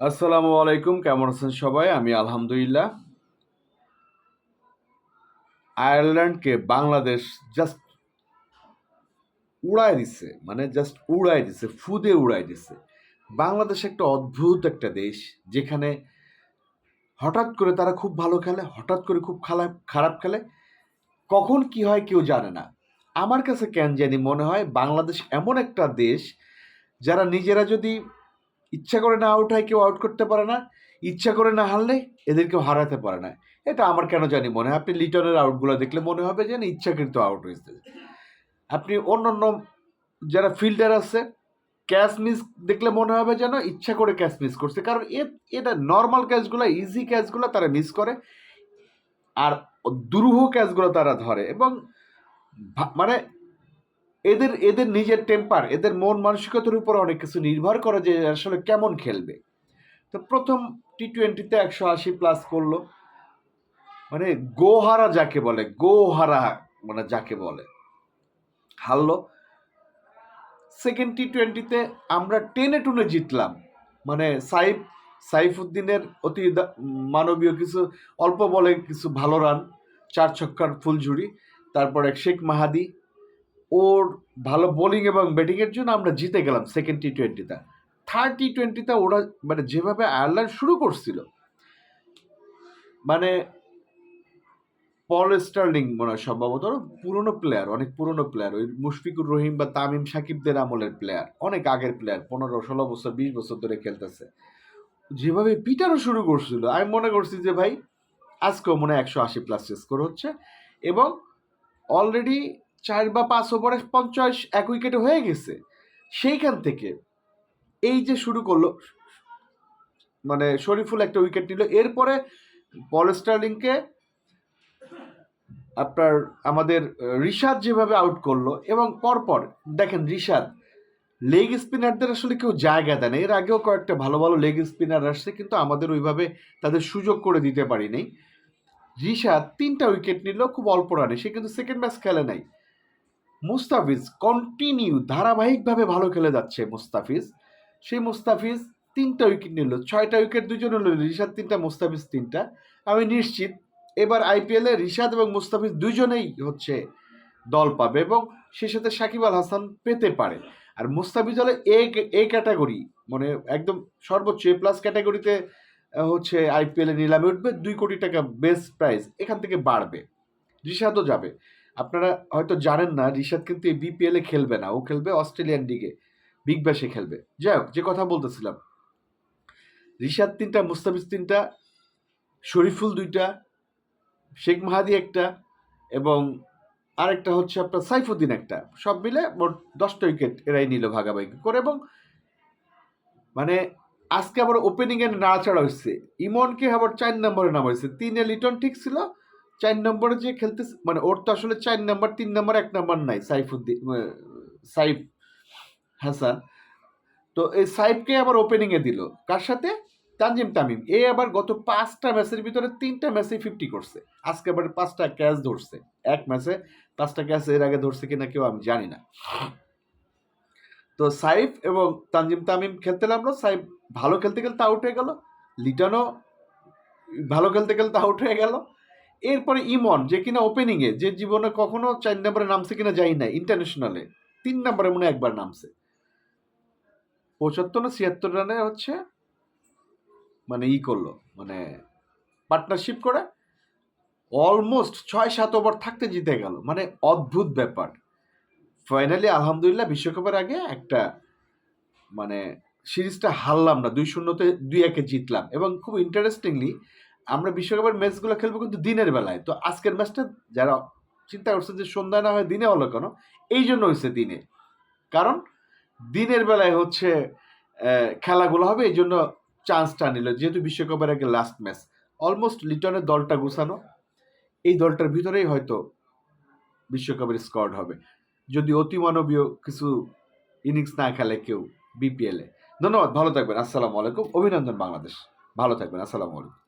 আসসালামু আলাইকুম, কেমন আছেন সবাই? আমি আলহামদুলিল্লাহ। আয়ারল্যান্ডকে বাংলাদেশ জাস্ট উড়ায় দিচ্ছে মানে জাস্ট উড়ায় দিচ্ছে ফুদে উড়ায় দিচ্ছে বাংলাদেশ একটা অদ্ভুত একটা দেশ, যেখানে হঠাৎ করে তারা খুব ভালো খেলে, হঠাৎ করে খুব খারাপ খারাপ খেলে। কখন কি হয় কেউ জানে না। আমার কাছে কেন জানি মনে হয় বাংলাদেশ এমন একটা দেশ, যারা নিজেরা যদি ইচ্ছা করে না আউট হয় কেউ আউট করতে পারে না, ইচ্ছা করে না হারলে এদেরকেও হারাতে পারে না। এটা আমার কেন জানি মনে হয়, আপনি লিটনের আউটগুলো দেখলে মনে হবে যে না ইচ্ছাকৃত আউট হয়েছে আপনি অন্য অন্য যারা ফিল্ডার আছে ক্যাচ মিস দেখলে মনে হবে যেন ইচ্ছা করে ক্যাচ মিস করছে। কারণ এটা নর্মাল ক্যাচগুলো ইজি ক্যাচগুলো তারা মিস করে, আর দুরূহ ক্যাচগুলো তারা ধরে। এবং মানে এদের এদের নিজের টেম্পার এদের মন মানসিকতার উপর অনেক কিছু নির্ভর করে যে আসলে কেমন খেলবে। তো প্রথম টি টোয়েন্টিতে একশো আশি প্লাস করল। মানে গোহারা যাকে বলে, গোহারা মানে যাকে বলে, হারলো। সেকেন্ড টি টোয়েন্টিতে আমরা টেনে টুনে জিতলাম। মানে সাইফ, সাইফুদ্দিনের অতি মানবীয় কিছু, অল্প বলে কিছু ভালো রান, চার ছক্কার ফুলঝুরি, তারপরে শেখ মাহাদি ওর ভালো বোলিং এবং ব্যাটিংয়ের জন্য আমরা জিতে গেলাম সেকেন্ড টি টোয়েন্টিতে থার্ড টি টোয়েন্টিতে ওরা মানে যেভাবে আয়ারল্যান্ড শুরু করছিল মানে পল স্টার্লিং মনে হয় সম্ভবত পুরনো প্লেয়ার অনেক পুরনো প্লেয়ার ওই মুশফিকুর রহিম বা তামিম সাকিবদের আমলের প্লেয়ার অনেক আগের প্লেয়ার পনেরো, ষোলো বছর, বিশ বছর ধরে খেলতেছে। যেভাবে পিটারও শুরু করছিল, আমি মনে করছি যে ভাই, আজকেও মনে হয় একশো আশি প্লাস স্কোর হচ্ছে এবং অলরেডি চার বা পাঁচ ওভারে পঞ্চাশ এক উইকেটে হয়ে গেছে। সেইখান থেকে এই যে শুরু করল মানে শরীফুল একটা উইকেট নিল। এরপরে পল স্টার্লিংকে আপনার আমাদের রিশাদ যেভাবে আউট করল এবং পরপর দেখেন রিশাদ লেগ স্পিনারদের আসলে কেউ জায়গা দেয় না। এর আগেও কয়েকটা ভালো ভালো লেগ স্পিনার আসছে, কিন্তু আমাদের ওইভাবে তাদের সুযোগ করে দিতে পারি পারিনি। রিশাদ তিনটা উইকেট নিল, খুব অল্প রানে সে কিন্তু সেকেন্ড ম্যাচ খেলে নাই। মুস্তাফিজ কন্টিনিউ ধারাবাহিকভাবে ভালো খেলে যাচ্ছে মুস্তাফিজ। সেই মুস্তাফিজ তিনটা উইকেট নিল, ছয়টা উইকেট দুজন নিল রিশাদ তিনটা, মুস্তাফিজ তিনটা। আমি নিশ্চিত এবার আইপিএলে রিশাদ এবং মুস্তাফিজ দুজনেই হচ্ছে দল পাবে এবং সে সাথে সাকিব আল হাসান পেতে পারে। আর মুস্তাফিজ হলে এ এ ক্যাটাগরি মানে একদম সর্বোচ্চ এ প্লাস ক্যাটাগরিতে হচ্ছে আইপিএলে নিলামে উঠবে, দুই কোটি টাকা বেস্ট প্রাইস এখান থেকে বাড়বে। রিশাদও যাবে। আপনারা হয়তো জানেন না, রিশাদ কিন্তু এই বিপিএলে খেলবে না। ও খেলবে অস্ট্রেলিয়ান লিগে বিগ ব্যাশে খেলবে। যাই হোক, যে কথা বলতেছিলাম। রিশাদ তিনটা, মুস্তাফিজ তিনটা, শরীফুল দুইটা, শেখ মাহাদি একটা এবং আরেকটা হচ্ছে আপনার সাইফুদ্দিন একটা। সব মিলে মোট দশটা উইকেট এরাই নিল ভাগাভাগি করে এবং মানে আজকে আবার ওপেনিং এর নাড়াচাড়া হয়েছে। ইমনকে আবার চার নম্বরে নাম হয়েছে। তিনে লিটন ঠিক ছিল চার নম্বরে যে খেলতে মানে ওর তো আসলে চার নম্বর, তিন নম্বর, এক নম্বর নাই সাইফুদ্দিন সাইফ হাসান। তো এই সাইফকে আবার ওপেনিং এ দিল। কার সাথে? তানজিম তামিম। এ আবার গত পাঁচটা ম্যাচের ভিতরে তিনটা ম্যাচে ফিফটি করছে। আজকে আবার পাঁচটা ক্যাচ ধরছে। এক ম্যাচে পাঁচটা ক্যাচ এর আগে ধরছে কিনা কেউ আমি জানি না। তো সাইফ এবং তানজিম তামিম খেলতে নামলো সাইফ ভালো খেলতে খেলতে আউট হয়ে গেল। লিটনও ভালো খেলতে খেলতে আউট হয়ে গেল। এরপরে ইমন, যে কিনা ওপেনিংয়ে যে জীবনে কখনো চার নম্বরে নামছে কিনা যাই না ইন্টারন্যাশনালে তিন নম্বরে মনে একবার নামছে। পঁচাত্তর না ছিয়াত্তর রানে হচ্ছে মানে ই করল মানে পার্টনারশিপ করে অলমোস্ট ছয় সাত ওভার থাকতে জিতে গেল মানে অদ্ভুত ব্যাপার। ফাইনালি আলহামদুলিল্লাহ, বিশ্বকাপের আগে একটা মানে সিরিজটা হারলাম না, দুই শূন্যতে দুই একে জিতলাম। এবং খুব ইন্টারেস্টিংলি আমরা বিশ্বকাপের ম্যাচগুলো খেলব কিন্তু দিনের বেলায়। তো আজকের ম্যাচটা যারা চিন্তা করছে যে সন্ধ্যায় না হয় দিনে হলো কেন, এই জন্য হয়েছে দিনে। কারণ দিনের বেলায় হচ্ছে খেলাগুলো হবে, এই জন্য চান্সটা নিল। যেহেতু বিশ্বকাপের আগে লাস্ট ম্যাচ অলমোস্ট লিটনের দলটা গুছানো, এই দলটার ভিতরেই হয়তো বিশ্বকাপের স্কোয়াড হবে। যদি অতিমানবীয় কিছু ইনিংস না খেলে কেউ বিপিএলে ধন্যবাদ, ভালো থাকবেন, আসসালামু আলাইকুম, অভিনন্দন বাংলাদেশ। ভালো থাকবেন, আসসালামু আলাইকুম।